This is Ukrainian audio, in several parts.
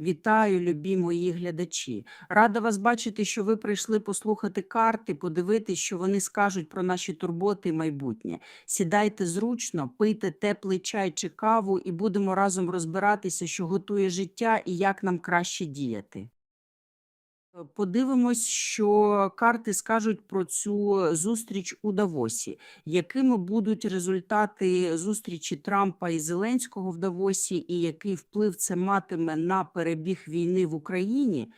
Вітаю, любі мої глядачі. Рада вас бачити, що ви прийшли послухати карти, подивитись, що вони скажуть про наші турботи і майбутнє. Сідайте зручно, пийте теплий чай чи каву, і будемо разом розбиратися, що готує життя і як нам краще діяти. Е, Подивимось, що карти скажуть про цю зустріч у Давосі. Якими будуть результати зустрічі Трампа і Зеленського в Давосі, і який вплив це матиме на перебіг війни в Україні?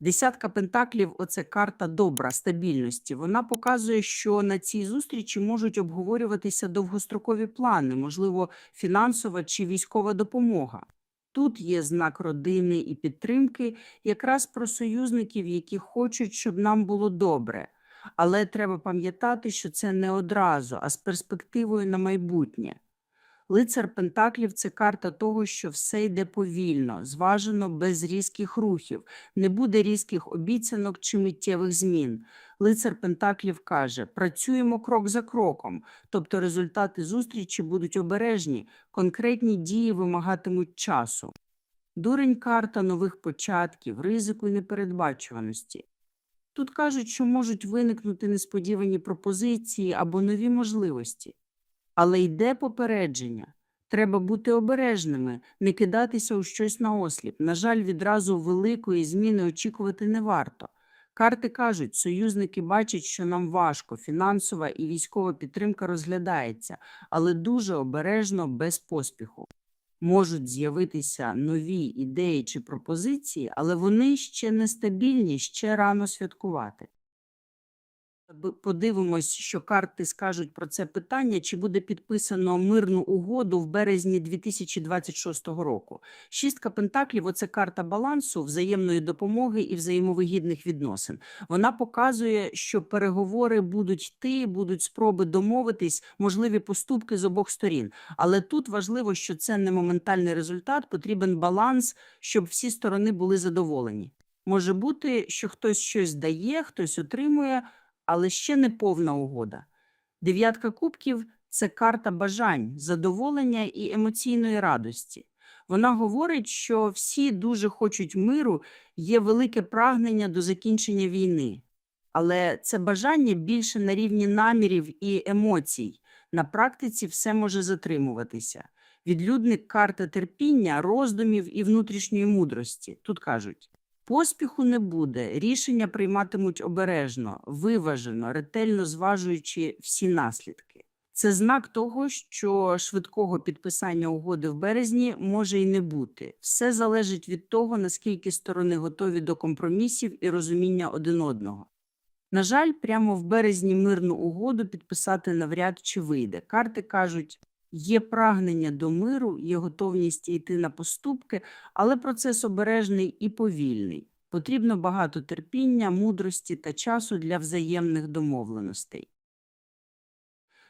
Десятка пентаклів оце карта добра, стабільності. Вона показує, що на цій зустрічі можуть обговорюватися довгострокові плани, можливо, фінансова чи військова допомога. Тут є знак родини і підтримки, якраз про союзників, які хочуть, щоб нам було добре. Але треба пам'ятати, що це не одразу, а з перспективою на майбутнє. Лицар Пентаклів це карта того, що все йде повільно, зважено, без різких рухів, не буде різких обіцянок чи миттєвих змін. Лицар Пентаклів каже: працюємо крок за кроком, тобто результати зустрічі будуть обережні, конкретні дії вимагатимуть часу. Дурень карта нових початків, ризику і непередбачуваності. Тут кажуть, що можуть виникнути несподівані пропозиції або нові можливості. Але йде попередження. Треба бути обережними, не кидатися у щось наосліп. На жаль, відразу великої зміни очікувати не варто. Карти кажуть, союзники бачать, що нам важко, фінансова і військова підтримка розглядається, але дуже обережно, без поспіху. Можуть з'явитися нові ідеї чи пропозиції, але вони ще нестабільні, ще рано святкувати. Подивимось, що карти скажуть про це питання, чи буде підписано мирну угоду в березні 2026 року. Шістка пентаклів оце карта балансу, взаємної допомоги і взаємовигідних відносин. Вона показує, що переговори будуть йти, будуть спроби домовитись, можливі поступки з обох сторін. Але тут важливо, що це не моментальний результат, потрібен баланс, щоб всі сторони були задоволені. Може бути, що хтось щось дає, хтось отримує, але ще не повна угода. Дев'ятка кубків це карта бажань, задоволення і емоційної радості. Вона говорить, що всі дуже хочуть миру, є велике прагнення до закінчення війни. Але це бажання більше на рівні намірів і емоцій. На практиці все може затримуватися. Відлюдник карта терпіння, роздумів і внутрішньої мудрості. Тут кажуть. Поспіху не буде, рішення прийматимуть обережно, виважено, ретельно зважуючи всі наслідки. Це знак того, що швидкого підписання угоди в березні може і не бути. Все залежить від того, наскільки сторони готові до компромісів і розуміння один одного. На жаль, прямо в березні мирну угоду підписати навряд чи вийде. Карти кажуть, є прагнення до миру, є готовність йти на поступки, але процес обережний і повільний. Потрібно багато терпіння, мудрості та часу для взаємних домовленостей.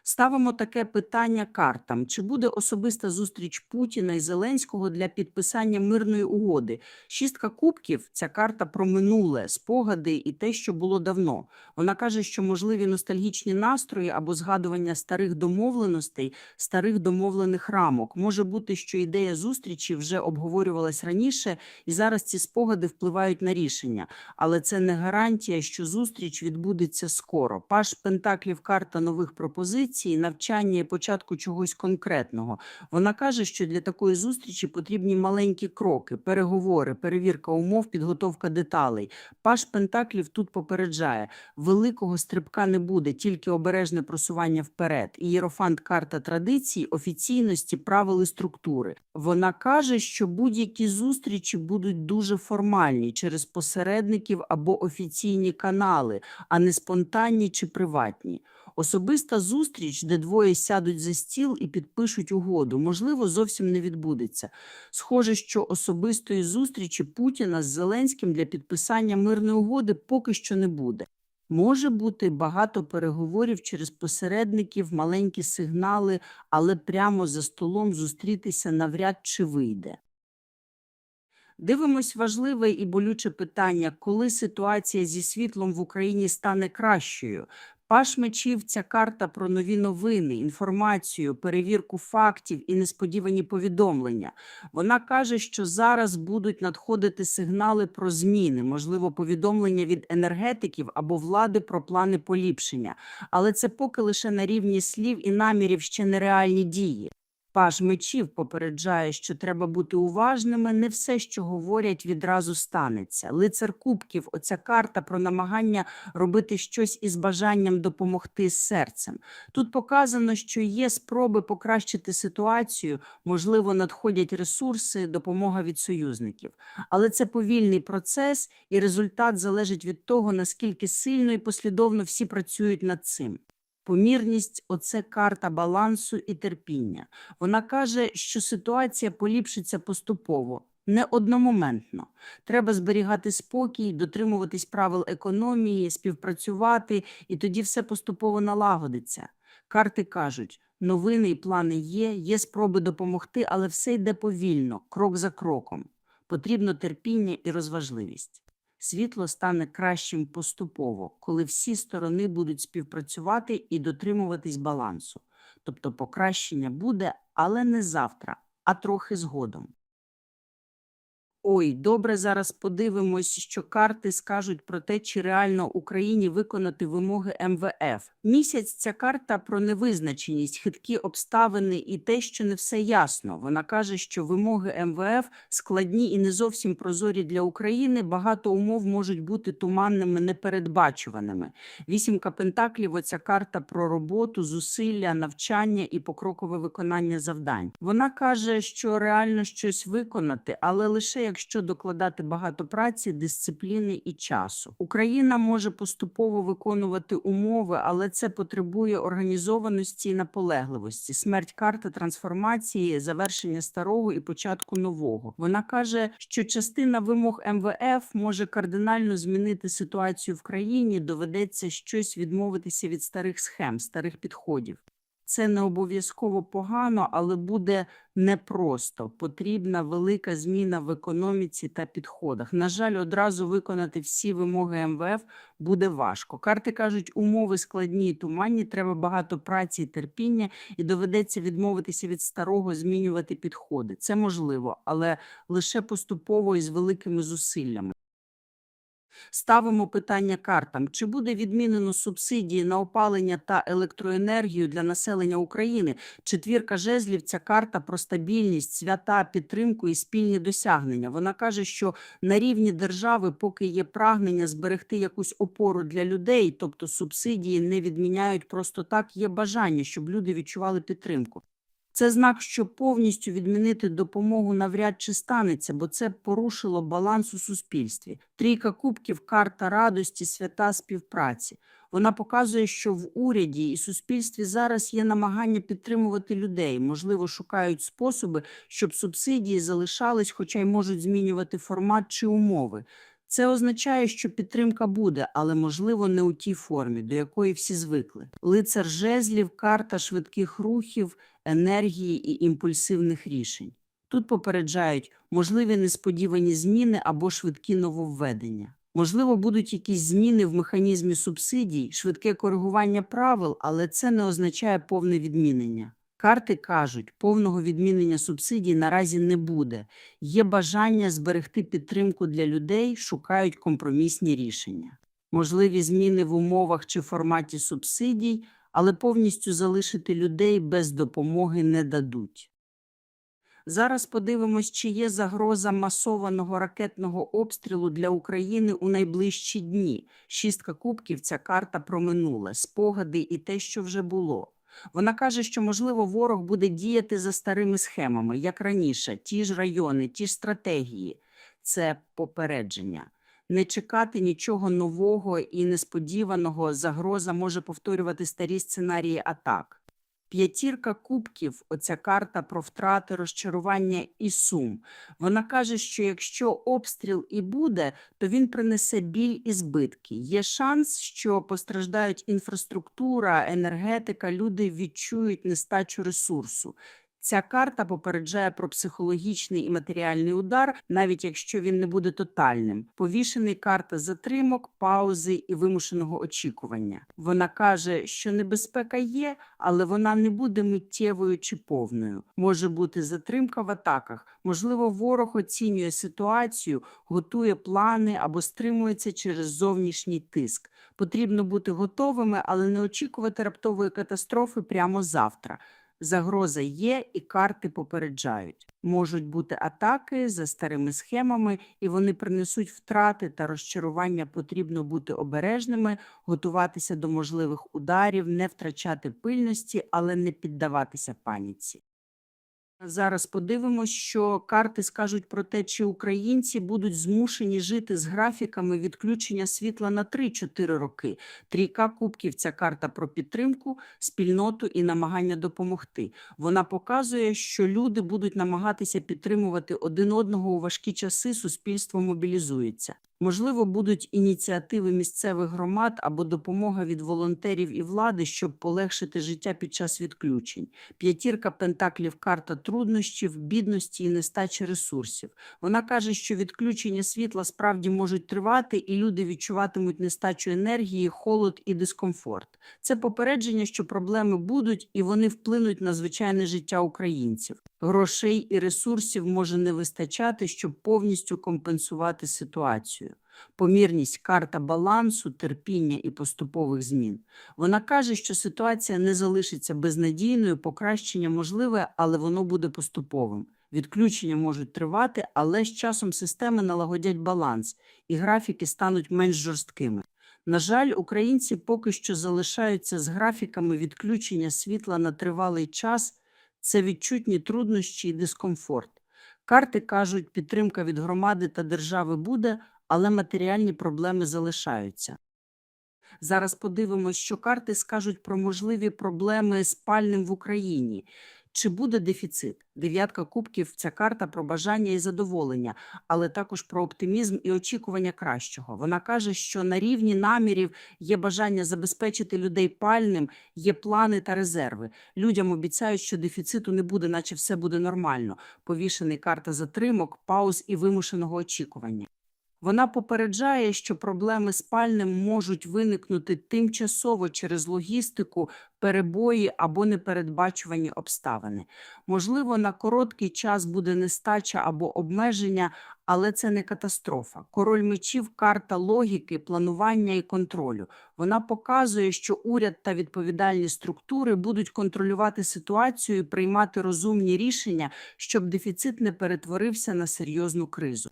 Ставимо таке питання картам: чи буде особиста зустріч Путіна і Зеленського для підписання мирної угоди? Шістка кубків ця карта про минуле, спогади і те, що було давно. Вона каже, що можливі ностальгічні настрої або згадування старих домовленостей, старих домовлених рамок. Може бути, що ідея зустрічі вже обговорювалась раніше, і зараз ці спогади впливають на рішення. Але це не гарантія, що зустріч відбудеться скоро. Паш Пентаклів карта нових пропозицій, навчання і початку чогось конкретного. Вона каже, що для такої зустрічі потрібні маленькі кроки, переговори, перевірка умов, підготовка деталей. Паш Пентаклів тут попереджає, великого стрибка не буде, тільки обережне просування вперед. Ієрофант карта традицій, офіційності, правил і структури. Вона каже, що будь-які зустрічі будуть дуже формальні через посередників або офіційні канали, а не спонтанні чи приватні. Особиста зустріч, де двоє сядуть за стіл і підпишуть угоду, можливо, зовсім не відбудеться. Схоже, що особистої зустрічі Путіна з Зеленським для підписання мирної угоди поки що не буде. Може бути багато переговорів через посередників, маленькі сигнали, але прямо за столом зустрітися навряд чи вийде. Дивимось важливе і болюче питання, коли ситуація зі світлом в Україні стане кращою. Паш мечів ця карта про нові новини, інформацію, перевірку фактів і несподівані повідомлення. Вона каже, що зараз будуть надходити сигнали про зміни, можливо, повідомлення від енергетиків або влади про плани поліпшення. Але це поки лише на рівні слів і намірів ще нереальні дії. Паж мечів попереджає, що треба бути уважними. Не все, що говорять, відразу станеться. Лицар кубків, оця карта про намагання робити щось із бажанням допомогти серцем. Тут показано, що є спроби покращити ситуацію, можливо, надходять ресурси, допомога від союзників. Але це повільний процес, і результат залежить від того, наскільки сильно і послідовно всі працюють над цим. Помірність оце карта балансу і терпіння. Вона каже, що ситуація поліпшиться поступово, не одномоментно. Треба зберігати спокій, дотримуватись правил економії, співпрацювати, і тоді все поступово налагодиться. Карти кажуть, новини і плани є, є спроби допомогти, але все йде повільно, крок за кроком. Потрібно терпіння і розважливість. Світло стане кращим поступово, коли всі сторони будуть співпрацювати і дотримуватись балансу. Тобто покращення буде, але не завтра, а трохи згодом. Ой, добре, зараз подивимось, що карти скажуть про те, чи реально Україні виконати вимоги МВФ. Місяць ця карта про невизначеність, хиткі обставини і те, що не все ясно. Вона каже, що вимоги МВФ складні і не зовсім прозорі для України. Багато умов можуть бути туманними, непередбачуваними. Вісімка пентаклів. Оця карта про роботу, зусилля, навчання і покрокове виконання завдань. Вона каже, що реально щось виконати, але лише якщо докладати багато праці, дисципліни і часу. Україна може поступово виконувати умови, але це потребує організованості і наполегливості. Смерть карта трансформації, завершення старого і початку нового. Вона каже, що частина вимог МВФ може кардинально змінити ситуацію в країні. Доведеться щось відмовитися від старих схем, старих підходів. Це не обов'язково погано, але буде непросто. Потрібна велика зміна в економіці та підходах. На жаль, одразу виконати всі вимоги МВФ буде важко. Карти кажуть, умови складні і туманні, треба багато праці і терпіння, і доведеться відмовитися від старого, змінювати підходи. Це можливо, але лише поступово і з великими зусиллями. Ставимо питання картам. Чи буде відмінено субсидії на опалення та електроенергію для населення України? Четвірка жезлів – ця карта про стабільність, свята, підтримку і спільні досягнення. Вона каже, що на рівні держави, поки є прагнення зберегти якусь опору для людей, тобто субсидії не відміняють просто так, є бажання, щоб люди відчували підтримку. Це знак, що повністю відмінити допомогу навряд чи станеться, бо це порушило баланс у суспільстві. Трійка кубків, карта радості, свята співпраці. Вона показує, що в уряді і суспільстві зараз є намагання підтримувати людей, можливо, шукають способи, щоб субсидії залишались, хоча й можуть змінювати формат чи умови. Це означає, що підтримка буде, але, можливо, не у тій формі, до якої всі звикли. Лицар жезлів, карта швидких рухів, енергії і імпульсивних рішень. Тут попереджають можливі несподівані зміни або швидкі нововведення. Можливо, будуть якісь зміни в механізмі субсидій, швидке коригування правил, але це не означає повне відмінення. Карти кажуть, повного відмінення субсидій наразі не буде. Є бажання зберегти підтримку для людей, шукають компромісні рішення. Можливі зміни в умовах чи форматі субсидій, але повністю залишити людей без допомоги не дадуть. Зараз подивимось, чи є загроза масованого ракетного обстрілу для України у найближчі дні. Шістка кубків – ця карта про минуле, спогади і те, що вже було. Вона каже, що, можливо, ворог буде діяти за старими схемами, як раніше, ті ж райони, ті ж стратегії. Це попередження. Не чекати нічого нового і несподіваного, загроза може повторювати старі сценарії атак. П'ятірка кубків, оця карта про втрати, розчарування і сум. Вона каже, що якщо обстріл і буде, то він принесе біль і збитки. Є шанс, що постраждають інфраструктура, енергетика, люди відчують нестачу ресурсу. Ця карта попереджає про психологічний і матеріальний удар, навіть якщо він не буде тотальним. Повішений карта затримок, паузи і вимушеного очікування. Вона каже, що небезпека є, але вона не буде миттєвою чи повною. Може бути затримка в атаках. Можливо, ворог оцінює ситуацію, готує плани або стримується через зовнішній тиск. Потрібно бути готовими, але не очікувати раптової катастрофи прямо завтра. Загроза є, і карти попереджають. Можуть бути атаки за старими схемами, і вони принесуть втрати та розчарування. Потрібно бути обережними, готуватися до можливих ударів, не втрачати пильності, але не піддаватися паніці. Зараз подивимось, що карти скажуть про те, чи українці будуть змушені жити з графіками відключення світла на 3-4 роки. Трійка кубків ця карта про підтримку, спільноту і намагання допомогти. Вона показує, що люди будуть намагатися підтримувати один одного у важкі часи. Суспільство мобілізується. Можливо, будуть ініціативи місцевих громад або допомога від волонтерів і влади, щоб полегшити життя під час відключень. П'ятірка пентаклів карта труднощів, бідності і нестачі ресурсів. Вона каже, що відключення світла справді можуть тривати, і люди відчуватимуть нестачу енергії, холод і дискомфорт. Це попередження, що проблеми будуть, і вони вплинуть на звичайне життя українців. Грошей і ресурсів може не вистачати, щоб повністю компенсувати ситуацію. Помірність карта балансу, терпіння і поступових змін. Вона каже, що ситуація не залишиться безнадійною, покращення можливе, але воно буде поступовим. Відключення можуть тривати, але з часом системи налагодять баланс, і графіки стануть менш жорсткими. На жаль, українці поки що залишаються з графіками відключення світла на тривалий час. Це відчутні труднощі і дискомфорт. Карти кажуть, підтримка від громади та держави буде, але матеріальні проблеми залишаються. Зараз подивимось, що карти скажуть про можливі проблеми з пальним в Україні. Чи буде дефіцит? Дев'ятка кубків ця карта про бажання і задоволення, але також про оптимізм і очікування кращого. Вона каже, що на рівні намірів є бажання забезпечити людей пальним, є плани та резерви. Людям обіцяють, що дефіциту не буде, наче все буде нормально. Повішений карта затримок, пауз і вимушеного очікування. Вона попереджає, що проблеми з пальним можуть виникнути тимчасово через логістику, перебої або непередбачувані обставини. Можливо, на короткий час буде нестача або обмеження, але це не катастрофа. Король мечів – карта логіки, планування і контролю. Вона показує, що уряд та відповідальні структури будуть контролювати ситуацію і приймати розумні рішення, щоб дефіцит не перетворився на серйозну кризу.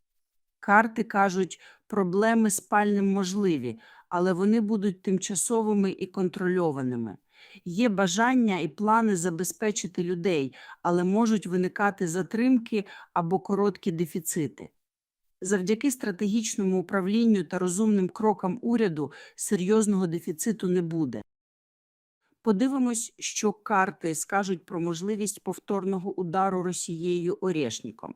Карти кажуть, проблеми з пальним можливі, але вони будуть тимчасовими і контрольованими. Є бажання і плани забезпечити людей, але можуть виникати затримки або короткі дефіцити. Завдяки стратегічному управлінню та розумним крокам уряду серйозного дефіциту не буде. Подивимось, що карти скажуть про можливість повторного удару Росією Орешніком.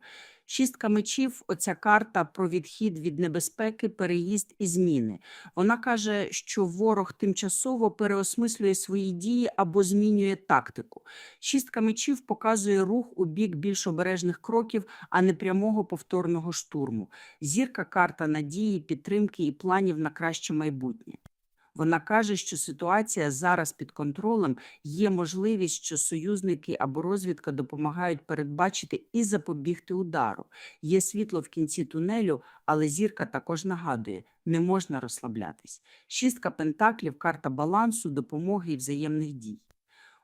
Шістка мечів, оця карта про відхід від небезпеки, переїзд і зміни. Вона каже, що ворог тимчасово переосмислює свої дії або змінює тактику. Шістка мечів показує рух у бік більш обережних кроків, а не прямого повторного штурму. Зірка карта надії, підтримки і планів на краще майбутнє. Вона каже, що ситуація зараз під контролем, є можливість, що союзники або розвідка допомагають передбачити і запобігти удару. Є світло в кінці тунелю, але зірка також нагадує, не можна розслаблятись. Шістка пентаклів, карта балансу, допомоги і взаємних дій.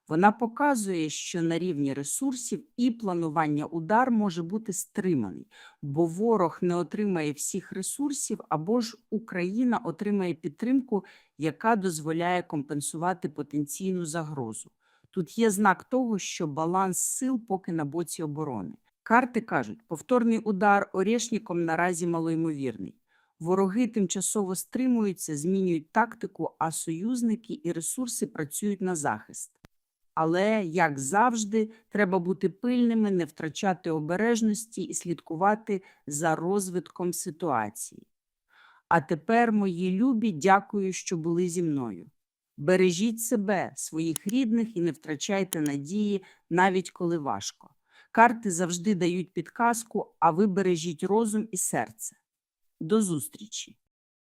Вона показує, що на рівні ресурсів і планування удар може бути стриманий, бо ворог не отримає всіх ресурсів, або ж Україна отримає підтримку, яка дозволяє компенсувати потенційну загрозу. Тут є знак того, що баланс сил поки на боці оборони. Карти кажуть, повторний удар Орешніком наразі малоймовірний. Вороги тимчасово стримуються, змінюють тактику, а союзники і ресурси працюють на захист. Але, як завжди, треба бути пильними, не втрачати обережності і слідкувати за розвитком ситуації. А тепер, мої любі, дякую, що були зі мною. Бережіть себе, своїх рідних і не втрачайте надії, навіть коли важко. Карти завжди дають підказку, а ви бережіть розум і серце. До зустрічі!